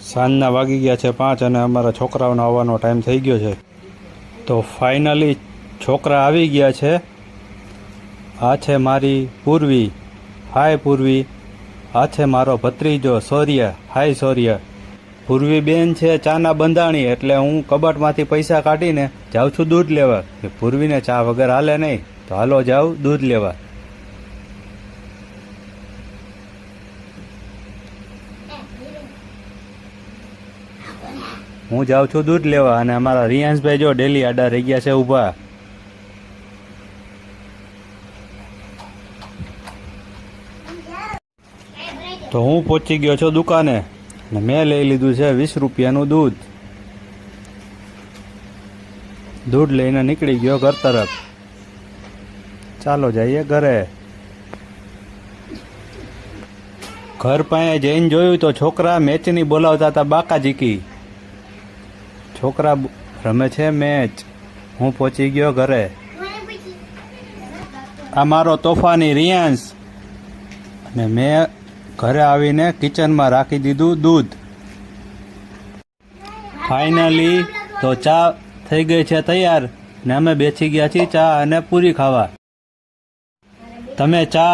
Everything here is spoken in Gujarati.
સાંજના વાગી ગયા છે પાંચ અને અમારા છોકરાઓનો આવવાનો ટાઈમ થઈ ગયો છે. તો ફાઇનલી છોકરા આવી ગયા છે. આ છે મારી પૂર્વી. હાય પૂર્વી. આ છે મારો ભત્રીજો સૌર્ય હાય સૌર્ય પૂર્વી બેન છે ચાના બંધાણી, એટલે હું કબાટમાંથી પૈસા કાઢીને જાઉં છું દૂધ લેવા. પૂર્વીને ચા વગર હાલે નહીં, તો હાલો જાઉં દૂધ લેવા. હું જાઉં છું દૂધ લેવા અને અમારા રિયાંશભાઈ જો ડેલી આડા રહી ગયા છે ઊભા. તો હું પહોંચી ગયો છું દુકાને અને મેં લઈ લીધું છે વીસ રૂપિયાનું દૂધ. દૂધ લઈને નીકળી ગયો ઘર તરફ. ચાલો જઈએ ઘરે. ઘર પાસે જઈને જોયું તો છોકરા મેચની બોલાવતા હતા બાકાજીકી. છોકરા રમે છે મેચ. હું પહોંચી ગયો ઘરે. આ મારો તોફાની રિયાન્સ. અને મેં ઘરે આવીને કિચનમાં રાખી દીધું દૂધ. ફાઇનલી તો ચા થઈ ગઈ છે તૈયાર. ને અમે બેસી ગયા છીએ ચા અને પૂરી ખાવા. તમે ચા